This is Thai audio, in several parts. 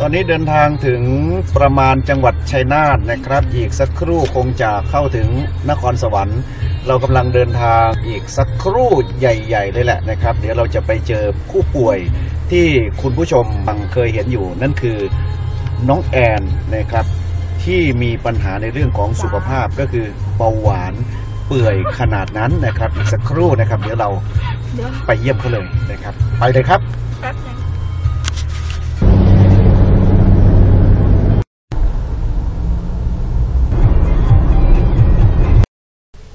ตอนนี้เดินทางถึงประมาณจังหวัดชัยนาทนะครับ อีกสักครู่คงจะเข้าถึงนครสวรรค์ เรากำลังเดินทางอีกสักครู่ใหญ่ๆเลยแหละนะครับ เดี๋ยวเราจะไปเจอผู้ป่วยที่คุณผู้ชมบังเคยเห็นอยู่ นั่นคือน้องแอนนะครับ ที่มีปัญหาในเรื่องของสุขภาพก็คือเบาหวานเปื่อยขนาดนั้นนะครับ อีกสักครู่นะครับ เดี๋ยวเราไปเยี่ยมเขาเลยนะครับ ไปเลยครับ แป๊บนึง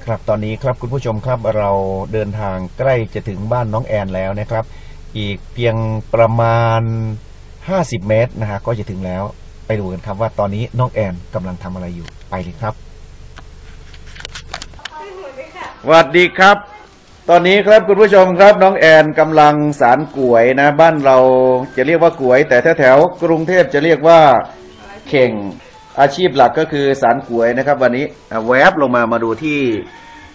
ครับตอนนี้ครับคุณผู้ชมครับเราเดินทางใกล้จะถึงบ้านน้องแอนแล้วนะครับ อีกเพียงประมาณ 50 เมตรนะฮะก็จะถึงแล้วไปดูกันครับว่าตอนนี้น้องแอนกำลังทำอะไรอยู่ไปเลยครับสวัสดีครับ ตอนนี้ครับคุณผู้ชมครับน้องแอนกำลังสารกลวยนะ บ้านเราจะเรียกว่ากลวย แต่แถวๆกรุงเทพจะเรียกว่าเข่ง อาชีพหลักก็คือสารกลวยนะครับ วันนี้อะแวบลงมามาดูที่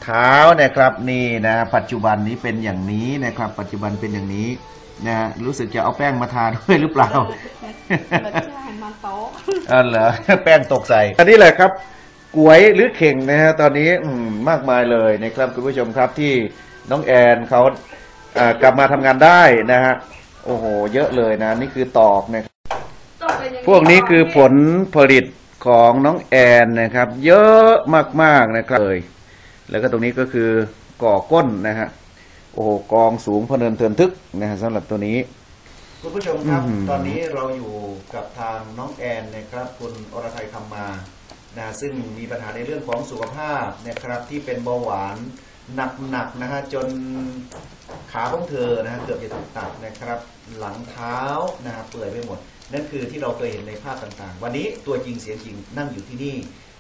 เท้านะครับนี่นะปัจจุบันนี้เป็นอย่างนี้นะครับ ปัจจุบันเป็นอย่างนี้นะฮะรู้สึกจะเอาแป้งมาทาด้วยหรือเปล่าเราจะหันมาโต๊ะอ๋อเหรอแป้งตกใส่อันนี้แหละครับกวยหรือเข่งนะฮะตอนนี้อืมมากมายเลยนะครับคุณผู้ชมครับที่น้องแอนเขาอ่ากลับมาทำงานได้นะฮะโอ้โห เยอะเลยนะ นี่คือตอกนะครับพวกนี้คือผลผลิต ของน้องแอนนะครับ เยอะมากๆนะครับเลยแล้วก็ตรงนี้ก็คือก่อก้นนะฮะโอ้โหกองสูงพะเนินเทินทึกนะฮะสำหรับตัวนี้ คุณผู้ชมครับอื้อหือตอนนี้เราอยู่กับทางน้องแอนนะครับ คุณอรทัยคำมานะซึ่งมีปัญหาในเรื่องของสุขภาพนะครับที่เป็นเบาหวานหนักๆนะฮะจนขาของเธอนะฮะเกือบจะถูกตัดนะครับ หลังเท้านะฮะเปื่อยไปหมด นั่นคือที่เราเคยเห็นในภาพต่างๆ วันนี้ตัวจริงเสียงจริงนั่งอยู่ที่นี่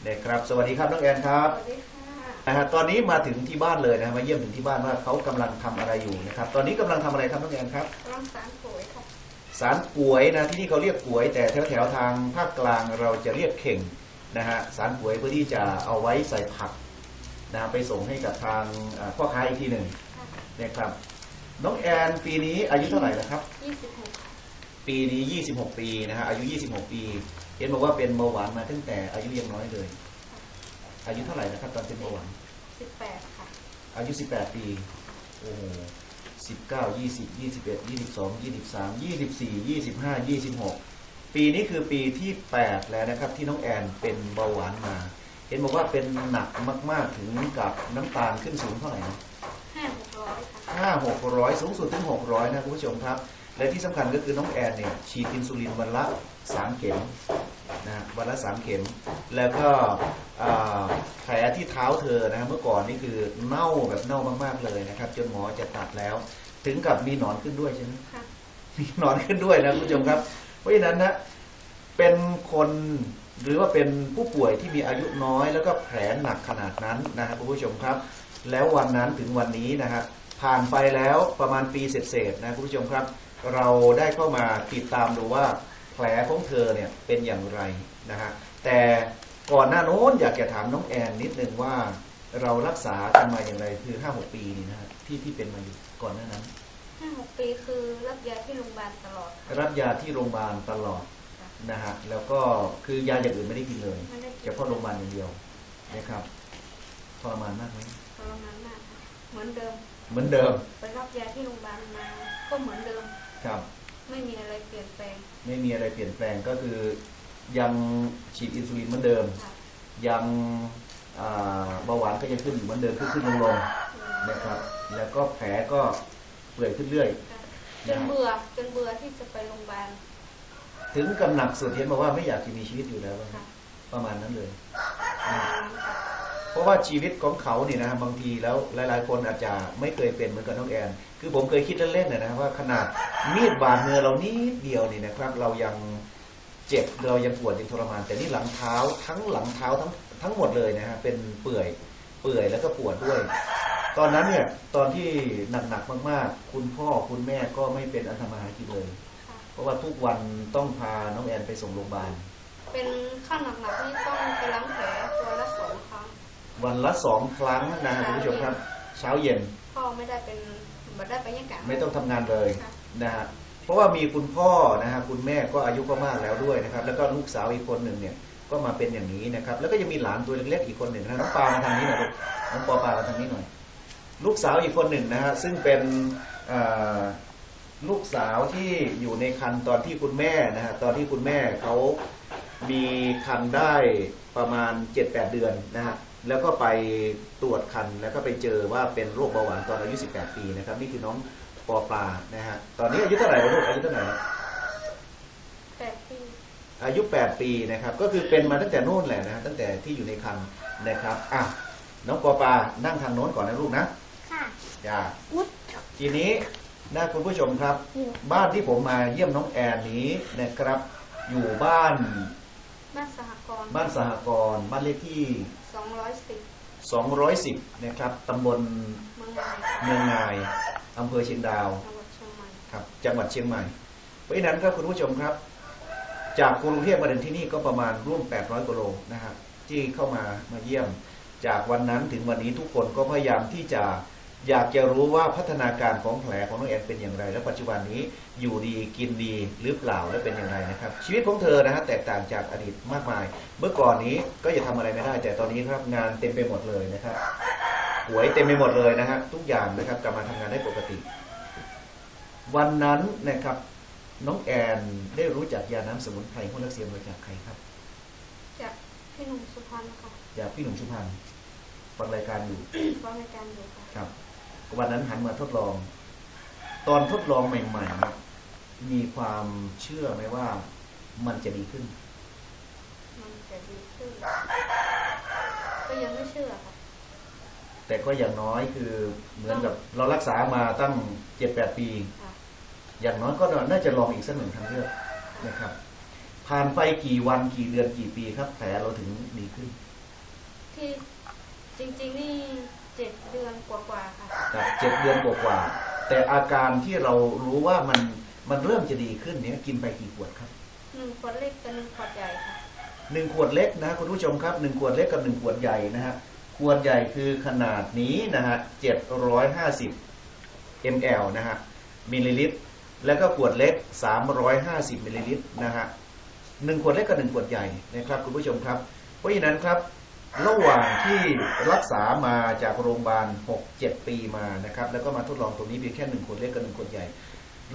นะครับ สวัสดีครับน้องแอนครับสวัสดีค่ะนะฮะตอนนี้มาถึงที่บ้านเลยนะฮะมาเยี่ยมถึงที่บ้านว่าเขากำลังทำอะไรอยู่นะครับ ตอนนี้กำลังทำอะไรครับน้องแอนครับกำลังสารปุ๋ยค่ะสารกวยนะที่นี่เขาเรียกกวย แต่แถวแถวๆทางภาคกลางเราจะเรียกเข่งนะฮะสารกวยเพื่อที่จะเอาไว้ใส่ผักนะไปส่งให้กับทางเอ่อพ่อค้าอีกทีหนึ่งนะครับน้องแอนปีนี้อายุเท่าไหร่แล้วครับ26ค่ะ ปีนี้ 26 ปีนะฮะอายุ 26 ปี เห็นบอกว่าเป็นเบาหวานมาตั้งแต่อายุยังน้อยเลย อายุเท่าไหร่นะครับ ตอนเป็นเบาหวาน 18 ค่ะ อายุ 18 ปี โอ้โห19 20 21 22 23 24 25 26ปีนี้คือปีที่8แล้วนะครับ ที่น้องแอนเป็นเบาหวานมา เห็นบอกว่าเป็นหนักมาก ๆ ถึงกับน้ำตาลขึ้นสูงเท่าไหร่นะ5 600ค่ะห้าหกร้อยสูงสุดถึงหกร้อยนะคุณผู้ชมครับ และที่สำคัญก็คือน้องแอนเนี่ยฉีดอินซูลินวันละสามเข็มนะวันละสามเข็ม แล้วก็อ่าแผลที่เท้าเธอนะเมื่อก่อนนี่คือเน่าแบบเน่ามากๆเลยนะครับ จนหมอจะตัดแล้ว ถึงกับมีหนอนขึ้นด้วยใช่ไหมค่ะมีหนอนขึ้นด้วยนะคุณผู้ชมครับ เพราะฉะนั้นนะเป็นคนหรือว่าเป็นผู้ป่วยที่มีอายุน้อย แล้วก็แผลหนักขนาดนั้นนะครับคุณผู้ชมครับ แล้ววันนั้นถึงวันนี้นะฮะผ่านไปแล้วประมาณปีเศษๆนะคุณผู้ชมครับ เราได้เข้ามาติดตามดูว่าแผลของเธอเนี่ยเป็นอย่างไรนะฮะแต่ก่อนหน้าโน้นอยากจะถามน้องแอนนิดนึงว่าเรารักษากันมาอย่างไรคือห้าหกปีนี่นะฮะที่ที่เป็นมาอยู่ก่อนหน้านั้น5 6ปีคือรับยาที่โรงพยาบาลตลอดค่ะ รับยาที่โรงพยาบาลตลอดนะฮะแล้วก็คือยาอย่างอื่นไม่ได้กินเลยไม่ได้เฉพาะโรงพยาบาลอย่างเดียวนะครับทรมานมากไหมทรมานมากค่ะเหมือนเดิม เหมือนเดิม ไปรับยาที่โรงพยาบาลมา ก็เหมือนเดิม ครับไม่มีอะไรเปลี่ยนแปลง ไม่มีอะไรเปลี่ยนแปลงก็คือยังฉีดอินซูลินเหมือนเดิมค่ะยังอ่าเบาหวานก็ยังขึ้นอยู่เหมือนเดิมขึ้นขึ้นลงลงนะครับ แล้วก็แผลก็เปื่อยขึ้นเรื่อยค่ะจนเบื่อจนเบื่อที่จะไปโรงพยาบาลถึงกำหนักสุดเห็นบอกว่าไม่อยากจะมีชีวิตอยู่แล้วว่าค่ะประมาณนั้นเลยป ราะเพราะว่าชีวิตของเขาเนี่ยนะบางทีแล้วหลาย ๆ คนอาจจะไม่เคยเป็นเหมือนกับน้องแอน คือผมเคยคิดเล่นๆนะนะว่าขนาดมีดบาดมือเรานิดเดียวนี่นะครับ เรายังเจ็บเรายังปวดยังทรมาน แต่นี่หลังเท้าทั้งหลังเท้าทั้งทั้งหมดเลยนะฮะเป็นเปื่อยเปื่อยแล้วก็ปวดด้วย ตอนนั้นเนี่ยตอนที่หนักๆมากๆ คุณพ่อคุณแม่ก็ไม่เป็นอันธรรมาหากินเลย เพราะว่าทุกวันต้องพาน้องแอนไปส่งโรงพยาบาลเป็นขั้นหนักๆนี่ต้องไปล้างแผลวันละสองครั้ง วันละสองครั้งนะฮะคุณผู้ชมครับ เช้าเย็นพ่อไม่ได้เป็นไม่ได้ไปยังกะไม่ต้องทำงานเลยค่ะนะฮะราะว่ามีคุณพ่อนะฮะคุณแม่ก็อายุก็มากแล้วด้วยนะครับ แล้วก็ลูกสาวอีกคนหนึ่งเนี่ยก็มาเป็นอย่างนี้นะครับ แล้วก็ยังมีหลานตัวเล็กๆอีกคนหนึ่งนะน้องปามาทางนี้หน่อยลูกน้องปอปามาทางนี้หน่อย ลูกสาวอีกคนหนึ่งนะฮะซึ่งเป็นเอ่อลูกสาวที่อยู่ในคันตอนที่คุณแม่นะฮะตอนที่คุณแม่เขามีคันได้ประมาณ 7-8 เดือนนะฮะ แล้วก็ไปตรวจคันแล้วก็ไปเจอว่าเป็นโรคเบาหวานตอนอายุ 18 ปีนะครับ นี่คือน้องปอปานะฮะตอนนี้อายุเท่าไหร่แล้วลูกอายุเท่าไหร่แล้วแปดปีอายุ 8 ปีนะครับ ก็คือเป็นมาตั้งแต่นู่นแหละนะฮะตั้งแต่ที่อยู่ในคันนะครับอะน้องปอปานั่งทางโน้นก่อนนะลูกนะค่ะจ้าวุฒทีนี้นะคุณผู้ชมครับ บ้านที่ผมมาเยี่ยมน้องแอนนี้นะครับ อยู่บ้าน บ้านสหกรณ์บ้านสหกรณ์บ้านเลขที่ สองร้อยสิบ210 นะครับตำบลเมืองไทยเมืองนายอำเภอเชียงดาว จังหวัดเชียงใหม่ครับ จังหวัดเชียงใหม่ เพราะฉะนั้นครับคุณผู้ชมครับ จากกรุงเทพมาถึงที่นี่ก็ประมาณร่วม 800กิโลนะครับที่เข้ามามาเยี่ยม จากวันนั้นถึงวันนี้ทุกคนก็พยายามที่จะ อยากจะรู้ว่าพัฒนาการของแผลของน้องแอนเป็นอย่างไร และปัจจุบันนี้อยู่ดีกินดีหรือเปล่าและเป็นอย่างไรนะครับ ชีวิตของเธอนะฮะแตกต่างจากอดีตมากมาย เมื่อก่อนนี้ก็จะทำอะไรไม่ได้ แต่ตอนนี้ครับงานเต็มไปหมดเลยนะครับหวยเต็มไปหมดเลยนะฮะทุกอย่างนะครับกลับมาทำงานได้ปกติ วันนั้นนะครับน้องแอนได้รู้จักยาน้ำสมุนไพรของรักเซียมมาจากใครครับ จากพี่หนุ่มสุพรรณค่ะจากพี่หนุ่มชุพันธ์ฟังรายการอยู่ฟังรายการอยู่ค่ะครับ วันนั้นหันมาทดลอง ตอนทดลองใหม่ๆเนี่ยมีความเชื่อไหมว่ามันจะดีขึ้น มันจะดีขึ้น ก็ยังไม่เชื่อค่ะ แต่ก็อย่างน้อยคือเหมือนกับเรารักษามาตั้งเจ็ดแปดปีค่ะอย่างน้อยก็น่าจะลองอีกสักหนึ่งทางเลือกนะครับ ผ่านไปกี่วันกี่เดือนกี่ปีครับแผลเราถึงดีขึ้น ที่จริงๆนี่ เจ็ดเดือนกว่าๆค่ะครับเจ็ดเดือนกว่าๆแต่อาการที่เรารู้ว่ามันมันเริ่มจะดีขึ้นเนี่ยกินไปกี่ขวดครับหนึ่งขวดเล็กกับหนึ่งขวดใหญ่ค่ะหนึ่งขวดเล็กนะคุณผู้ชมครับหนึ่งขวดเล็กกับหนึ่งขวดใหญ่นะฮะขวดใหญ่คือขนาดนี้นะฮะเจ็ดร้อยห้าสิบ ml นะฮะมิลลิลิตร แล้วก็ขวดเล็ก 350มิลลิลิตรนะฮะหนึ่งขวดเล็กกับหนึ่งขวดใหญ่นะครับคุณผู้ชมครับ เพราะฉะนั้นครับ ระหว่างที่รักษามาจากโรงพยาบาล6-7 ปีมานะครับ แล้วก็มาทดลองตรงนี้เพียงแค่หนึ่งขวดเล็กกับหนึ่งขวดใหญ่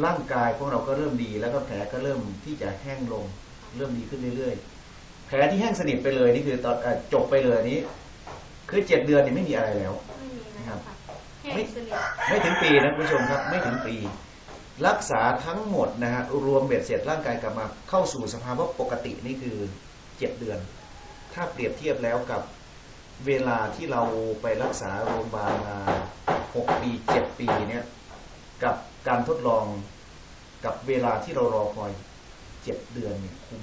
ร่างกายของเราก็เริ่มดี แล้วก็แผลก็เริ่มที่จะแห้งลง เริ่มดีขึ้นเรื่อยๆ แผลที่แห้งสนิทไปเลยนี่คือตอนเอ่อจบไปเลยนี้ คือเจ็ดเดือนนี่ไม่มีอะไรแล้วไม่มีแล้วครัค่ะบแห้งสนิทไม่ถึงปีนะคุณผู้ชมครับ ไม่ถึงปี รักษาทั้งหมดนะฮะรวมเบ็ดเสร็จร่างกายกลับมาเข้าสู่สภาวะปกตินี่คือเจ็ดเดือน ถ้าเปรียบเทียบแล้วกับเวลาที่เราไปรักษาโรงพยาบาลมาหกปีเจ็ดปีเนี่ยกับการทดลองกับเวลาที่เรารอคอยเจ็ดเดือนเนี่ยคุ้ม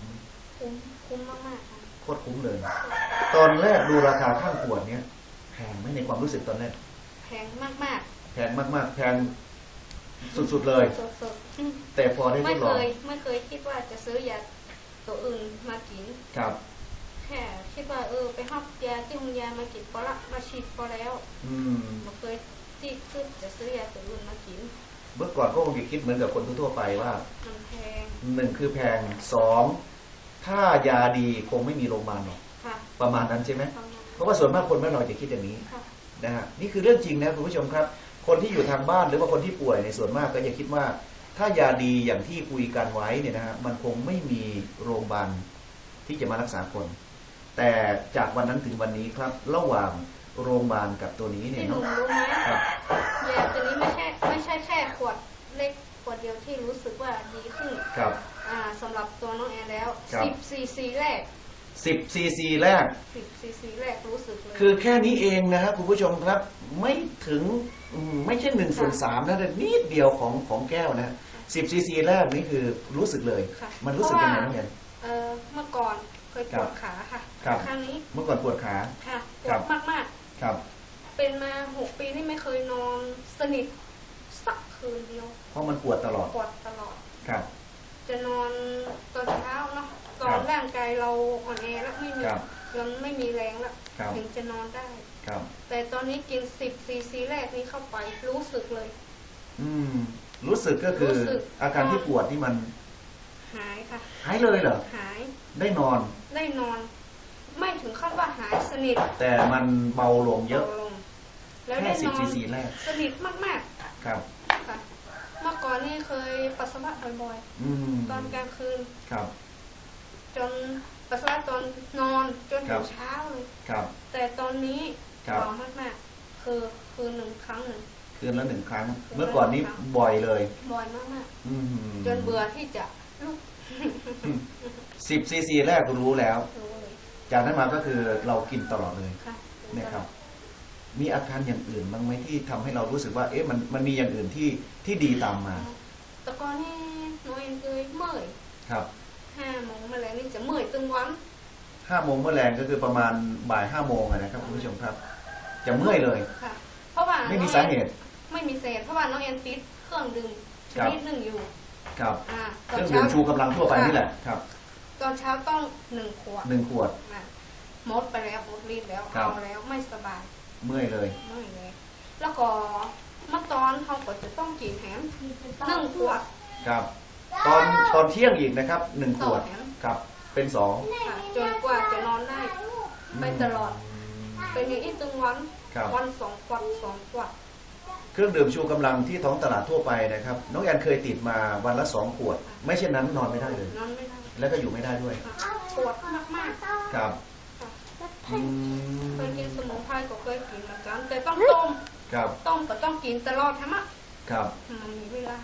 คุ้มคุ้มมากๆค่ะโคตรคุ้มเลย ตอนแรกดูราคาข้างขวดเนี่ยแพงไหมในความรู้สึกตอนแรกแพงมากแพงมากๆแพงสุดๆเลยๆสดๆอืมแต่พอได้ทไม่ดลเคองยไม่เคยคิดว่าจะซื้อยาตัวอื่นมากินครับแค่คิดว่าเออไปหับยาที่โรงยามากินพอละมาฉีดพอแล้วอืมไม่เคยที่คิดจะซื้อยาตัวอื่นมากิน เมื่อก่อนก็คงจะคิดเหมือนกับคนทั่วๆไปว่ามันแพงหนึ่งคือแพงสองถ้ายาดีคงไม่มีโรงพยาบาลหรอกค่ะประมาณนั้นใช่ไหมประมาณเพราะว่าส่วนมากคนบ้านเราจะคิดอย่างนี้ค่ะนะฮะนี่คือเรื่องจริงนะคุณผู้ชมครับ คนที่อยู่ทางบ้านหรือว่าคนที่ป่วยในส่วนมากก็จะคิดว่า ถ้ายาดีอย่างที่คุยกันไว้เนี่ยนะฮะมันคงไม่มีโรงพยาบาลที่จะมารักษาคน แต่จากวันนั้นถึงวันนี้ครับ ระหว่างโรงพยาบาลกับตัวนี้เนี่ยพี่หนุ่เนาะมรู้ไหมครับ ยาตัวนี้ไม่ใช่ไม่ใช่แค่ขวดเล็กขวดเดียวที่รู้สึกว่าดีขึ้นครับ อ่าสำหรับตัวน้องแอนแล้วครับ 10ซีซีแรก10ซีซีแรก 10ซีซีแรกรู้สึกเลย คือแค่นี้เองนะครับคุณผู้ชมครับไม่ถึงอืมไม่ใช่หนึ่งส่วนสามนะแต่นิดเดียวของของแก้วนะสิบซีซีแรกนี่คือรู้สึกเลย ค่ะมันรู้สึกยังไงเพาะน้องว่าเงินเออเมื่อก่อน เคยปวดขาค่ะครับครั้งนี้เมื่อก่อนปวดขา ค่ะปครัวบดมากครับ ๆเป็นมาหกปีนี่ไม่เคยนอนสนิทสักคืนเดียวเพราะมันปวดตลอดปวดตลอด ครับ จะนอนตอนเช้าเนาะตอครันบร่างกายเราอ่อนแอแล้วไม่มีครับยังไม่มีแรงแล้วครับ ถึงจะนอนได้ ครับ แต่ตอนนี้กินสิบซีซีแรกนี้เข้าไปรู้สึกเลย อืม รู้สึกก็คือรู้สึก อาการที่ปวดที่มัน หายค่ะ หายเลยเหรอ หาย ได้นอน ได้นอน ไม่ถึงขั้นว่าหายสนิท แต่มันเบาลงเยอะบาลง แล้วแค่ได้สินบอซีนซีแรก สนิทมากครับ ๆค่ะ เมื่อก่อนนี่เคยปัสสาวะบ่อยอืม ๆ ตอนกลางคืน ครับ จนปัสสาวะตอนนอนจนครัถึบ งเช้าเลย ครับ แต่ตอนนี้ครับ เบามากๆ คือคืนหนึ่งครั้งหนึ่ง คืนละหนึ่งครั้งคืนละเมื่อก่อนนี้หนึ่งครั้งบ่อยเลย บ่อยมากอืมๆจนเบื่อที่จะลุก สิบซีซีแรกรู้แล้วรู้เลยจากนั้นมาก็คือเรากินตลอดเลยค่ะนะครับ มีอาการอย่างอื่นบ้างไหมที่ทำให้เรารู้สึกว่า เอ๊ะมันมันมีอย่างอื่นที่ที่ดีตามมาแต่ก่อนนี่หนูเองเคยเมื่อยครับห้าโมงมาแล้วนี่จะเมื่อยตึงวันห้าโมงเมื่อแรงก็คือประมาณบ่ายห้าโมงอะนะครับคุณผู้ชมครับ จะเมื่อยเลยค่ะ เพราะว่าไม่มีน้องสาเหตุ ไม่มีสาเหตุเพราะว่าน้องแอนติดเครื่องดื่มชครับนิดหนึ่งอยู่ ครับอ่าเคตอนรื่องดื่เช้ามชูกำลังทั่วไปนี่แหละครับตอนเช้าต้องหนึ่งขวดหนึ่งขวด อะหมดไปแล้วหมดรีดแล้วครับ เอาแล้วไม่สบายเมื่อยเลย ไม่เลยแล้วก็เมื่อตอนเขาก็จะต้องกินแถมหนึ่งขวด ครับ ตอนตอนเที่ยงอีกนะครับหนึ่งขวดสอง ครับ เป็นสองค่ะจนกว่าจะนอนได้ ไปตลอดเป็นอย่างนี้ตึงวันครับ วันสองขวดสองขวด เครื่องดื่มชูกำลังที่ท้องตลาดทั่วไปนะครับ น้องแอนเคยติดมาวันละสองขวด ไม่เช่นนั้นนอนไม่ได้เลย นอนไม่ได้แล้วก็อยู่ไม่ได้ด้วยค่ะปวดมากๆครับค่ะอืมเคยกินสมุนไพรก็เคยกินเหมือนกันแต่ต้องต้มครับต้มก็ต้องกินตลอดใช่ไหมครับมันมีเวลา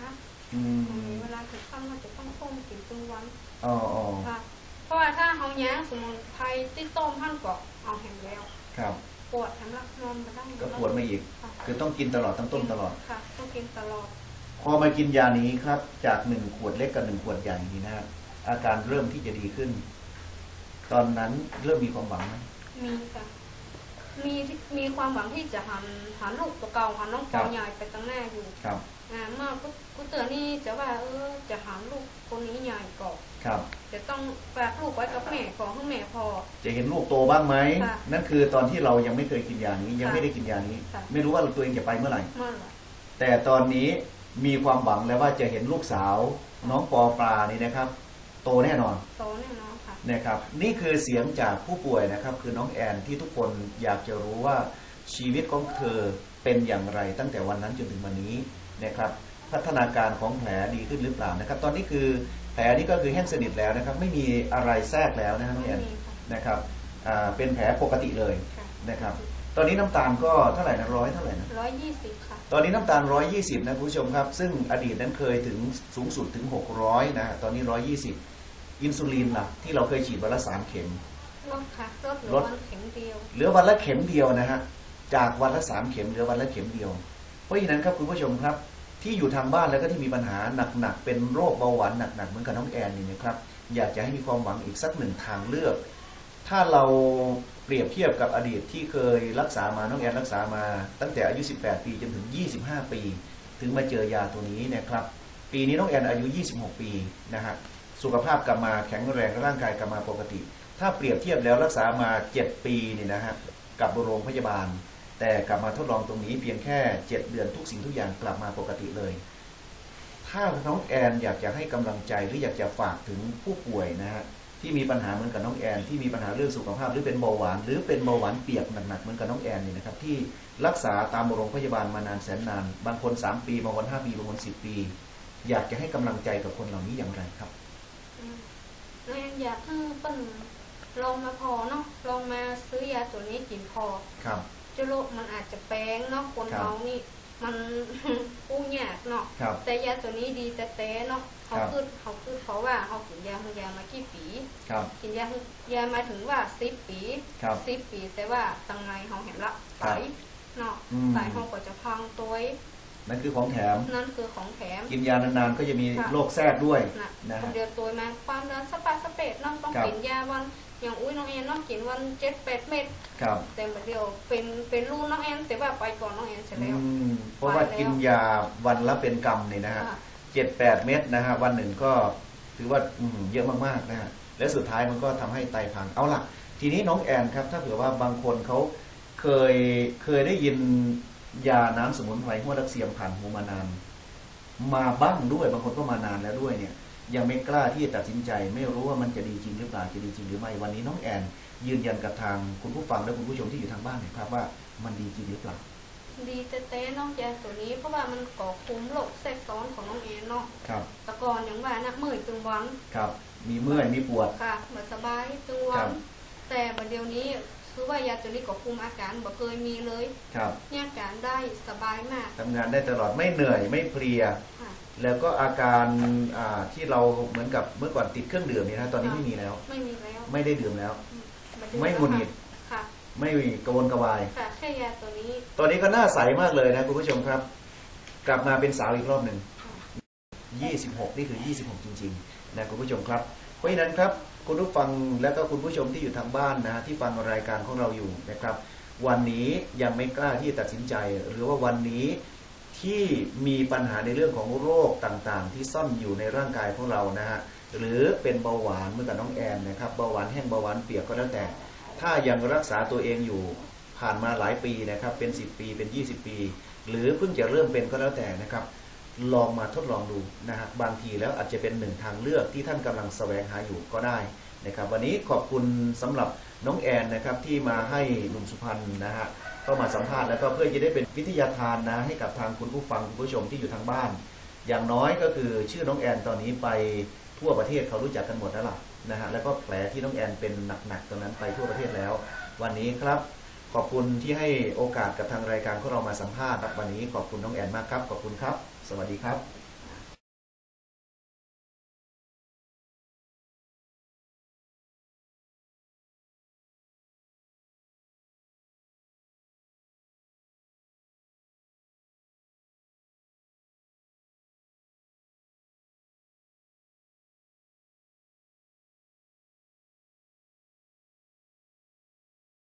อืมันมมีเวลาถึงขั้นว่าจะต้องต้มกินทุกวันอ๋ออ๋อค่ะเพราะว่าถ้าเขาแย้งสมุนไพรที่ต้มท่านก็เอาแห้งแล้วครับ ปวดทั้งละนอนมาได้ก็ปวดมาอีกค่ะคือต้องกินตลอดต้องต้มตลอดค่ะต้องกินตลอด พอมากินยานี้ครับ จากหนึ่งขวดเล็กกับหนึ่งขวดใหญ่นี่นะฮะอาการเริ่มที่จะดีขึ้น ตอนนั้นเริ่มมีความหวังไหมมีค่ะมีที่มีความหวังที่จะหันหันลูกตัวเก่าหันน้องครัปอบใหญ่ไปตั้งหน้าอยู่ครับ อ่าเมื่อกูกูเตือนนี่จะว่าเออจะหาลูกคนนี้ใหญ่ก่อนครับ จะต้องฝากลูกไว้กับแม่ก่อนให้แม่พอ จะเห็นลูกโตบ้างไหมค่ะนั่นคือตอนที่เรายังไม่เคยกินยานี้ยังค่ะไม่ได้กินยานี้ ค่ะ ไม่รู้ว่าตัวเองจะไปเมื่อไหร่ เมื่อไหร่แต่ตอนนี้มีความหวังแล้วว่าจะเห็นลูกสาวน้องปอปลานี่นะครับ โตแน่นอนโตแน่นอนค่ะ นะครับ นี่คือเสียงจากผู้ป่วยนะครับ คือน้องแอนที่ทุกคนอยากจะรู้ว่าชีวิตของเธอเป็นอย่างไรตั้งแต่วันนั้นจนถึงวันนี้ นะครับพัฒนาการของแผลดีขึ้นหรือเปล่านะครับ ตอนนี้คือแผลนี่ก็คือแห้งสนิทแล้วนะครับ ไม่มีอะไรแทรกแล้วนะน้องแอนไม่มีค่ะนะครับอ่าเป็นแผลปกติเลยค่ะนะครับ ตอนนี้น้ำตาลก็เท่าไหร่นะร้อยเท่าไหร่นะร้อยยี่สิบค่ะ ตอนนี้น้ำตาล120นะคุณผู้ชมครับ ซึ่งอดีตนั้นเคยถึงสูงสุดถึง600นะตอนนี้120อินซูลินล่ะที่เราเคยฉีดวันละ3เข็มลดค่ะลดเหลือลดวันเข็มเดียวเหลือวันละเข็มเดียวนะฮะจากวันละ3เข็มเหลือวันละเข็มเดียว เพราะฉะนั้นครับคุณผู้ชมครับ ที่อยู่ทางบ้านแล้วก็ที่มีปัญหาหนักๆเป็นโรคเบาหวานหนักๆเหมือนกับน้องแอนนี่นะครับอยากจะให้มีความหวังอีกสักหนึ่งทางเลือก ถ้าเราเปรียบเทียบกับอดีตที่เคยรักษามาน้องแอนรักษามา ตั้งแต่อายุ 18 ปีจนถึง 25 ปี ถึงมาเจอยาตัวนี้นะครับ ปีนี้น้องแอนอายุ 26 ปีนะฮะสุขภาพกลับมาแข็งแรงร่างกายกลับมาปกติ ถ้าเปรียบเทียบแล้วรักษามา 7 ปีนี่นะฮะกับโรงพยาบาล แต่กลับมาทดลองตรงนี้เพียงแค่ 7 เดือนทุกสิ่งทุกอย่างกลับมาปกติเลย ถ้าน้องแอนอยากจะให้กำลังใจหรืออยากจะฝากถึงผู้ป่วยนะฮะที่มีปัญหาเหมือนกับน้องแอนที่มีปัญหาเรื่องสุขภาพหรือเป็นเบาหวาน หรือเป็นเบาหวานเปียกหนักๆเหมือนกับน้องแอนนี่นะครับที่รักษาตามโรงพยาบาลมานานแสนนาน บางคน 3 ปี บางคน 5 ปี บางคน 10 ปี อยากจะให้กำลังใจกับคนเหล่านี้อย่างไรครับอืมแม่อยากให้เปิ้นลองมาพอเนาะลองมาซื้อยาตัวนี้กินพอครับ จ้าโรคมันอาจจะแปลงเนาะคนครับเรานี่มันกู้ยากเนาะครับแต่ยาตัวนี้ดีแต่แต่เนาะเขาครับคือเขาคือเพราะว่าเขากินยาของยามากี่ปีครับกินยายามาถึงว่าสิบปีครับสิบปีแต่ว่าตังไงเขาเห็นละคไตรับเนาะอืมไตเขาก็จะพังตัวเองนั่นคือของแถม นั่นคือของแถม กินยานานๆก็จะมีค่ะโรคแทรกด้วยนะนะคนฮะเดียวตัวมาความดันสปาสเปดเนาะต้องครับกินยาวัน อย่างอุ้ยน้องแอนเนาะกินวันเจ็ดแปดเม็ดครับแต่บัดเดียวเป็นเป็นลูกน้องแอนแต่ว่าไปก่อนน้องแอนเสร็จอืแล้วมเพราะว่ากินยาวันละเป็นกรรมเนี่ยนะฮะค่ะ เจ็ดแปดเม็ดนะฮะวันหนึ่งก็ถือว่าอืมเยอะมากๆนะฮะและสุดท้ายมันก็ทำให้ไตพังเอาล่ะ ทีนี้น้องแอนครับ ถ้าเผื่อว่าบางคนเขาเคยเคยได้ยินยาน้ำสมุนไพรหัวดักเสียมผ่านหูมานาน มาบ้างด้วย บางคนก็มานานแล้วด้วยเนี่ย ยังไม่กล้าที่จะตัดสินใจ ไม่รู้ว่ามันจะดีจริงหรือเปล่าจะดีจริงหรือไม่วันนี้น้องแอน ยืนยันกับทางคุณผู้ฟังและคุณผู้ชมที่อยู่ทางบ้านหน่อยครับว่ามันดีจริงหรือเปล่า ดีเต้ๆเนอกยาตัวนี้ เพราะว่ามันก่อคุมโรคแทรกซ้อนของน้องแอนเนาะครับแต่ก่อนอย่างว่านะเมื่อยตึงหวังครับ มีเมื่อยมีปวดค่ะบ่สบายตึงหวัครังบแต่บัดเดี๋ยวนี้คือว่ายาตัวนี้ก็คุมอาการบ่เคยมีเลย ครับเนี่ยอาการได้สบายมาก ทำงานได้ตลอดไม่เหนื่อยไม่เพลีย ค่ะ แล้วก็อาการอ่าที่เราเหมือนกับเมื่อก่อนติดเครื่องดื่มเนี่ยนะตอนนี้ค่ะไม่มีแล้ว ไม่มีแล้วไม่ได้ดื่มแล้วบัดเดี๋ยวไม่หงุดหงิดค่ะ ไม่กระวนกระวายค่ะแค่ยาตัวนี้ ตอนนี้ก็หน้าใสมากเลยนะคุณผู้ชมครับ กลับมาเป็นสาวอีกรอบหนึ่งค่ะ26นี่คือ26จริงๆนะคุณผู้ชมครับ เพราะฉะนั้นครับคุณผู้ฟังและก็คุณผู้ชมที่อยู่ทางบ้านนะที่ฟังรายการของเราอยู่นะครับ วันนี้ยังไม่กล้าที่จะตัดสินใจ หรือว่าวันนี้ ที่มีปัญหาในเรื่องของโรคต่างๆ ที่ซ่อนอยู่ในร่างกายของเรานะฮะหรือเป็นเบาหวานเหมื่อนกับน้องแอนนะครับเบาหวานแห้งเบาหวานเปียกก็แล้วแต่ ถ้ายังรักษาตัวเองอยู่ผ่านมาหลายปีนะครับเป็น 10 ปีเป็น 20 ปี หรือเพิ่งจะเริ่มเป็นก็แล้วแต่นะครับ ลองมาทดลองดูนะฮะบางทีแล้วอาจจะเป็นหนึ่งทางเลือกที่ท่านกำลังแสวงหาอยู่ก็ได้นะครับ วันนี้ขอบคุณสำหรับน้องแอนนะครับที่มาให้หนุ่มสุพรรณนะฮะ เข้ามาสัมภาษณ์แล้วก็เพื่อจะได้เป็นวิทยาทานนะให้กับทางคุณผู้ฟังคุณผู้ชมที่อยู่ทางบ้าน อย่างน้อยก็คือชื่อน้องแอนตอนนี้ไปทั่วประเทศเขารู้จักกันหมดแล้วล่ะนะฮะแล้วก็แผลที่น้องแอนเป็นหนักๆตรงนั้นไปทั่วประเทศแล้ว วันนี้ครับขอบคุณที่ให้โอกาสกับทางรายการของเรามาสัมภาษณ์ครับวันนี้ขอบคุณน้องแอนมากครับ ขอบคุณครับ สวัสดีครับ